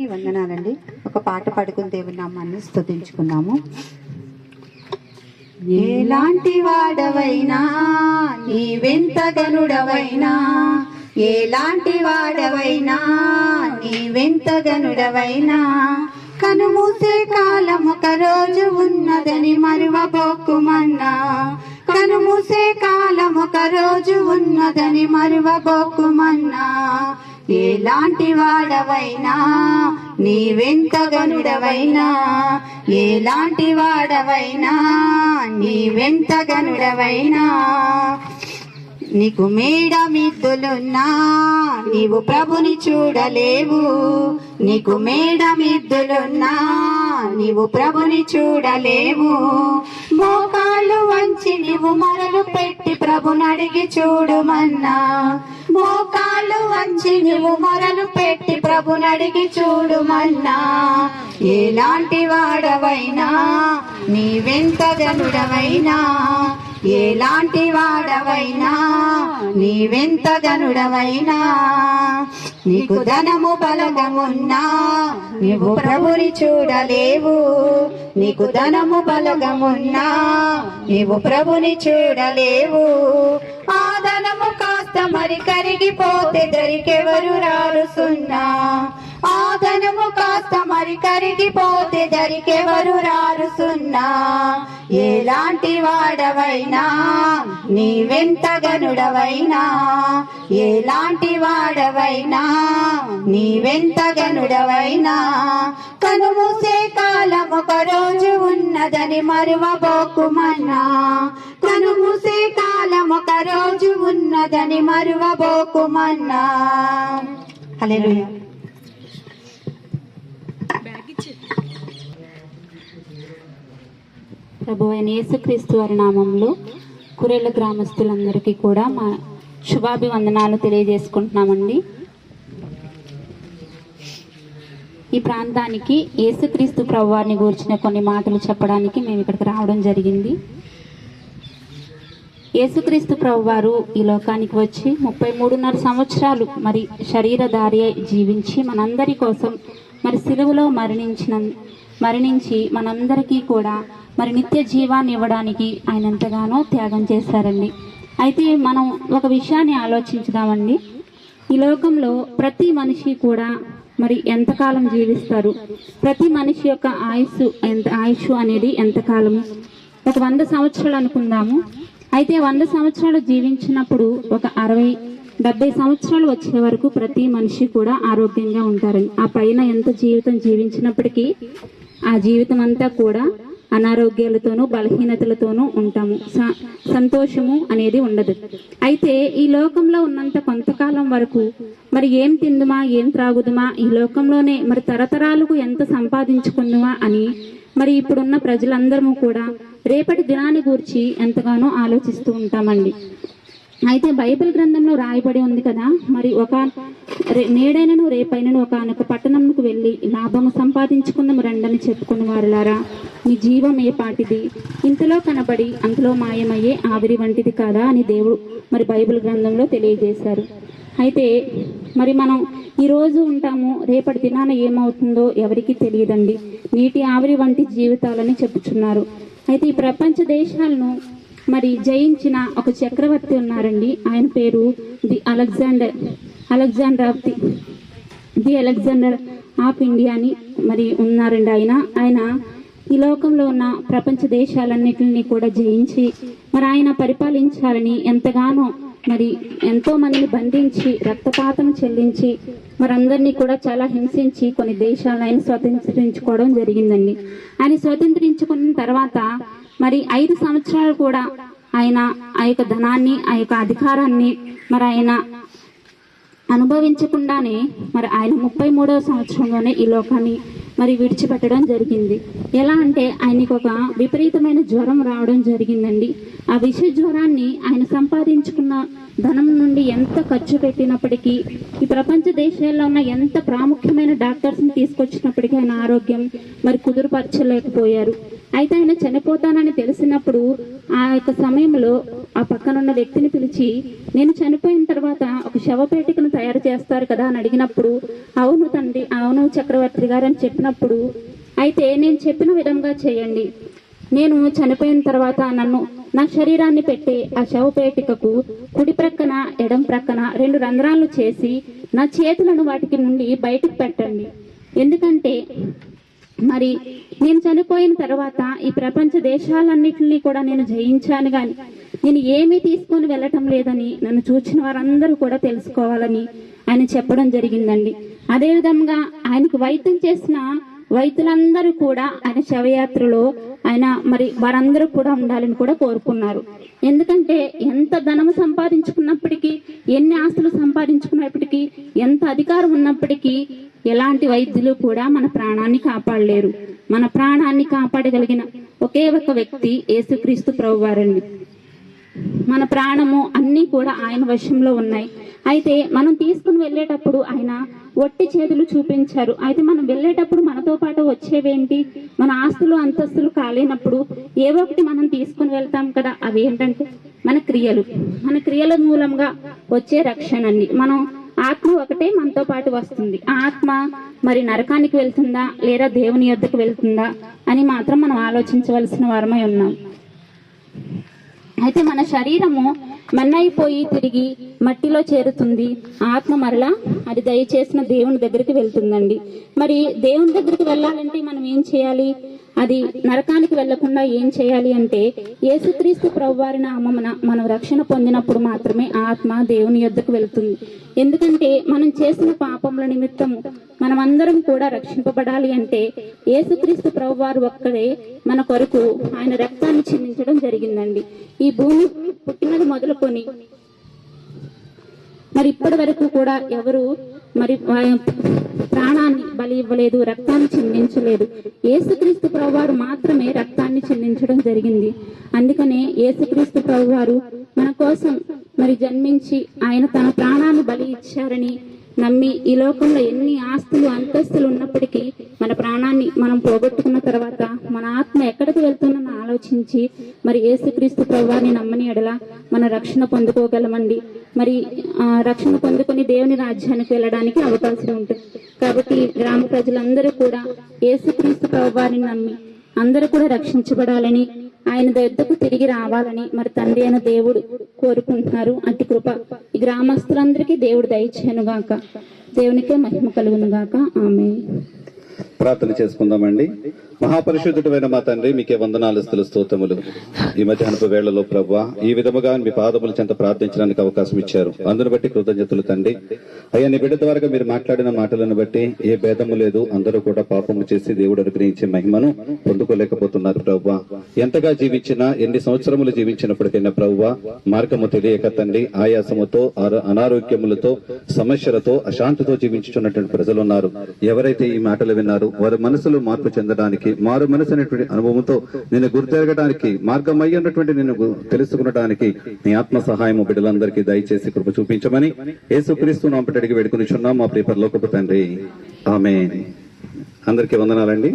అందరికీ వందనాలండి. ఒక పాట పాడుకుని దేవుని నామాన్ని స్థుతించుకున్నాము ఎలాంటి వాడవైనా నీవెంత గనుడవైనా ఎలాంటి వాడవైనా నీవెంత గనుడవైనా కనుమూసే కాలం ఒక రోజు ఉన్నదని మరువబోకుమన్నా కనుమూసే కాలం ఒక రోజు ఉన్నదని మరువబోకుమన్నా ఎలాంటి వాడవైనా నీవెంత గనుడవైనా ఎలాంటి వాడవైనా నీవెంత గనుడవైనా. నీకు మేడ మిద్దులున్నా నీవు ప్రభుని చూడలేవు. నీకు మేడ మిద్దులున్నా నీవు ప్రభుని చూడలేవు. మోకాళ్ళు వంచి నీవు మరలు పెట్టి ప్రభుని అడిగి చూడుమన్నా. మోకాళ్ళు వంచి నీవు మొరలు పెట్టి ప్రభుని అడిగి చూడుమన్నా. ఎలాంటి వాడవైనా నీవెంత జనుడవైనా ఎలాంటి వాడవైనా నీవెంత గనుడవైనా నీకు ధనము బలగమున్నా నీవు ప్రభుని చూడలేవు. నీకు ధనము బలగమున్నా నీవు ప్రభుని చూడలేవు. ఆ కాస్త మరి కరిగిపోతే దరికెవరు రారు సున్నా? ఆ ధనము కాస్త మరి కరిగిపోతే దరికెవరు రారు సున్నా? ఎలాంటి వాడవైనా నీవెంత గనుడవైనా? ఎలాంటి వాడవైనా నీవెంత గనుడవైనా? కనుమూసే కాలం ఒక రోజు ఉన్నదని మరువబోకుమన్నా? కను ఉన్నదని మరువబోకుమన్నా. హల్లెలూయా. ప్రభు అయిన యేసుక్రీస్తు వారి నామంలో కురేళ్ళ గ్రామస్తులందరికీ కూడా మా శుభాభివందనాలు తెలియజేసుకుంటున్నామండి. ఈ ప్రాంతానికి యేసుక్రీస్తు ప్రభు వారిని గూర్చిన కొన్ని మాటలు చెప్పడానికి మేము ఇక్కడికి రావడం జరిగింది. యేసుక్రీస్తు ప్రభు వారు ఈ లోకానికి వచ్చి ముప్పై మూడున్నర సంవత్సరాలు మరి శరీరధారి జీవించి మనందరి కోసం మరి సిలువలో మరణించిన మరణించి మనందరికీ కూడా మరి నిత్య జీవాన్ని ఇవ్వడానికి ఆయన ఎంతగానో త్యాగం చేశారండి. అయితే మనం ఒక విషయాన్ని ఆలోచించుదామండి. ఈ లోకంలో ప్రతి మనిషి కూడా మరి ఎంతకాలం జీవిస్తారు? ప్రతి మనిషి యొక్క ఆయుస్సు ఎంత ఆయుష్ అనేది ఎంతకాలం ఒక వంద సంవత్సరాలు అనుకుందాము. అయితే వంద సంవత్సరాలు జీవించినప్పుడు ఒక అరవై డెబ్బై సంవత్సరాలు వచ్చే వరకు ప్రతి మనిషి కూడా ఆరోగ్యంగా ఉంటారు. ఆ పైన ఎంత జీవితం జీవించినప్పటికీ ఆ జీవితం అంతా కూడా అనారోగ్యాలతోనూ బలహీనతలతోనూ ఉంటాము. స- సంతోషము అనేది ఉండదు. అయితే ఈ లోకంలో ఉన్నంత కొంతకాలం వరకు మరి ఏం తిందుమా ఏం త్రాగుదుమా ఈ లోకంలోనే మరి తరతరాలకు ఎంత సంపాదించుకుందుమా అని మరి ఇప్పుడున్న ప్రజలందరము కూడా రేపటి దినాన్ని గూర్చి ఎంతగానో ఆలోచిస్తూ ఉంటామండి. అయితే బైబిల్ గ్రంథంలో రాయబడి ఉంది కదా మరి ఒక రే- నేడైనను రేపైనను ఒక పట్టణంకు వెళ్ళి లాభము సంపాదించుకుందాం రండని చెప్పుకున్న వారులారా మీ జీవం ఏ పాటిది? ఇంతలో కనబడి అంతలో మాయమయ్యే ఆవిరి వంటిది కాదా అని దేవుడు మరి బైబిల్ గ్రంథంలో తెలియజేశారు. అయితే మరి మనం ఈరోజు ఉంటాము రేపటి దినాన ఏమవుతుందో ఎవరికీ తెలియదండి. నీటి ఆవిరి వంటి జీవితాలని చెప్పుచున్నారు. అయితే ఈ ప్రపంచ దేశాలను మరి జయించిన ఒక చక్రవర్తి ఉన్నారండి. ఆయన పేరు the Alexander Alexander of the the Alexander of India అని మరి ఉన్నారండి ఆయన. ఆయన ఈ లోకంలో ఉన్న ప్రపంచ దేశాలన్నిటిని కూడా జయించి మరి ఆయన పరిపాలించాలని ఎంతగానో మరి ఎంతో మందిని బంధించి రక్తపాతం చెల్లించి మరందరినీ కూడా చాలా హింసించి కొన్ని దేశాలను ఆయన స్వతంత్రించుకోవడం జరిగిందండి. ఆయన స్వతంత్రించుకున్న తర్వాత మరి ఐదు సంవత్సరాలు కూడా ఆయన ఆ యొక్క ధనాన్ని ఆ యొక్క అధికారాన్ని మరి ఆయన అనుభవించకుండానే మరి ఆయన ముప్పై మూడవ సంవత్సరంలోనే ఈ లోకాన్ని మరి విడిచిపెట్టడం జరిగింది. ఎలా అంటే ఆయనకు ఒక విపరీతమైన జ్వరం రావడం జరిగిందండి. ఆ విష జ్వరాన్ని ఆయన సంపాదించుకున్న ధనం నుండి ఎంత ఖర్చు పెట్టినప్పటికీ ఈ ప్రపంచ దేశాల్లో ఉన్న ఎంత ప్రాముఖ్యమైన డాక్టర్స్ని తీసుకొచ్చినప్పటికీ ఆయన ఆరోగ్యం మరి కుదురుపరచలేకపోయారు. అయితే ఆయన చనిపోతానని తెలిసినప్పుడు ఆ యొక్క సమయంలో ఆ పక్కనున్న వ్యక్తిని పిలిచి నేను చనిపోయిన తర్వాత ఒక శవపేటికను తయారు చేస్తారు కదా? అని అడిగినప్పుడు అవును తండ్రి అవును చక్రవర్తి గారు అని చెప్పినప్పుడు అయితే నేను చెప్పిన విధంగా చేయండి. నేను చనిపోయిన తర్వాత నన్ను నా శరీరాన్ని పెట్టి ఆ శవపేటికకు కుడి ప్రక్కన ఎడం ప్రక్కన రెండు రంధ్రాలు చేసి నా చేతులను వాటికి నుండి బయటకు పెట్టండి. ఎందుకంటే మరి నేను చనిపోయిన తర్వాత ఈ ప్రపంచ దేశాలన్నింటినీ కూడా నేను జయించాను కానీ నేను ఏమీ తీసుకొని వెళ్ళటం లేదని నన్ను చూసిన వారందరూ కూడా తెలుసుకోవాలని ఆయన చెప్పడం జరిగిందండి. అదేవిధంగా ఆయనకు వైద్యం చేసిన వైద్యులందరూ కూడా ఆయన శవయాత్రలో ఆయన మరి వారందరూ కూడా ఉండాలని కూడా కోరుకున్నారు. ఎందుకంటే ఎంత ధనము సంపాదించుకున్నప్పటికీ ఎన్ని ఆస్తులు సంపాదించుకున్నప్పటికీ ఎంత అధికారం ఉన్నప్పటికీ ఎలాంటి వైద్యులు కూడా మన ప్రాణాన్ని కాపాడలేరు. మన ప్రాణాన్ని కాపాడగలిగిన ఒకే ఒక వ్యక్తి యేసుక్రీస్తు ప్రభువారండి. మన ప్రాణము అన్నీ కూడా ఆయన వశంలో ఉన్నాయి. అయితే మనం తీసుకుని వెళ్ళేటప్పుడు ఆయన ఒట్టి చేతులు చూపించారు. అయితే మనం వెళ్ళేటప్పుడు మనతో పాటు వచ్చేవేంటి? మన ఆస్తులు అంతస్తులు కాలేనప్పుడు ఏవో ఒకటి మనం తీసుకుని వెళ్తాం కదా. అవి ఏంటంటే మన క్రియలు. మన క్రియల మూలంగా వచ్చే రక్షణ అండి. మనం ఆత్మ ఒకటే మనతో పాటు వస్తుంది. ఆత్మ మరి నరకానికి వెళ్తుందా? లేదా దేవుని యొద్దకు వెళ్తుందా? అని మాత్రం మనం ఆలోచించవలసిన వారమై ఉన్నాం. అయితే మన శరీరము మన్నైపోయి తిరిగి మట్టిలో చేరుతుంది. ఆత్మ మరలా అది దయచేసిన దేవుని దగ్గరికి వెళ్తుందండి. మరి దేవుని దగ్గరికి వెళ్ళాలంటే మనం ఏం చేయాలి? అది నరకానికి వెళ్ళకుండా ఏం చేయాలి అంటే యేసుక్రీస్తు ప్రభువారి నామమున మనం రక్షణ పొందినప్పుడు మాత్రమే ఆత్మ దేవుని యొద్దకు వెళ్తుంది. ఎందుకంటే మనం చేసిన పాపముల నిమిత్తము మనమందరం కూడా రక్షింపబడాలి అంటే యేసుక్రీస్తు ప్రభువారు ఒక్కడే మన కొరకు ఆయన రక్తాన్ని చిందించడం జరిగిందండి. ఈ భూమి పుట్టినది మొదలుకొని మరి ఇప్పటి వరకు కూడా ఎవరు మరి ప్రాణాన్ని బలి ఇవ్వలేదు రక్తాన్ని చిందించలేదు. ఏసుక్రీస్తు ప్రభువారు మాత్రమే రక్తాన్ని చిందించడం జరిగింది. అందుకనే ఏసుక్రీస్తు ప్రభువారు మన కోసం మరి జన్మించి ఆయన తన ప్రాణాన్ని బలి ఇచ్చారని నమ్మి ఈ లోకంలో ఎన్ని ఆస్తులు అంతస్తులు ఉన్నప్పటికీ మన ప్రాణాన్ని మనం పోగొట్టుకున్న తర్వాత మన ఆత్మ ఎక్కడికి వెళ్తుందని ఆలోచించి మరి ఏసుక్రీస్తు ప్రభాని నమ్మని ఎడల మన రక్షణ పొందుకోగలమండి. మరి రక్షణ పొందుకొని దేవుని రాజ్యానికి వెళ్ళడానికి అవకాశం ఉంటుంది కాబట్టి గ్రామ ప్రజలందరూ కూడా ఏసుక్రీస్తు ప్రభాని నమ్మి అందరూ కూడా రక్షించబడాలని ఆయన దగ్గరకు తిరిగి రావాలని మరి తండ్రి అయిన దేవుడు కోరుకుంటున్నారు. అట్టి కృప ఈ గ్రామస్తులందరికీ దేవుడు దయచేయనుగాక. దేవునికే మహిమ కలుగును గాక ఆమె ప్రార్థన చేసుకుందామండి. మహాపరిశుద్ధుడైన మా తండ్రి మీకే వందనాలు స్థుల స్తోత్రములు. ఈ మధ్యాహ్నపు వేళలో ప్రభు ఈ విధముగా మీ పాదముల చెంత ప్రార్థించడానికి అవకాశం ఇచ్చారు. అందును బట్టి కృతజ్ఞతలు తండ్రి. అయ్యా నీ బిడ్డ ద్వారా మీరు మాట్లాడిన మాటలను బట్టి ఏ భేదము లేదు. అందరూ కూడా పాపము చేసి దేవుడు అనుగ్రహించే మహిమను పొందుకోలేకపోతున్నారు ప్రభు. ఎంతగా జీవించినా ఎన్ని సంవత్సరములు జీవించినప్పటికైనా ప్రభు మార్గము తెలియక తండ్రి ఆయాసముతో అనారోగ్యములతో సమస్యలతో అశాంతితో జీవించుతున్నటువంటి ప్రజలు ఉన్నారు ఎవరైతే ఈ మాటలు విన్నారు వారి మనసులో మార్పు చెందడానికి మారు మనసు అనేటువంటి అనుభవంతో నేను గుర్తెరగడానికి మార్గం అయి ఉన్నటువంటి నేను తెలుసుకునడానికి నీ ఆత్మ సహాయము బిడ్డలందరికీ దయచేసి కృప చూపించమని యేసుక్రీస్తు నాంపటి అడిగి వేడుకుని చున్నాం మా ప్రియపరలోకపు తండ్రి. ఆమె అందరికీ వందనాలండి.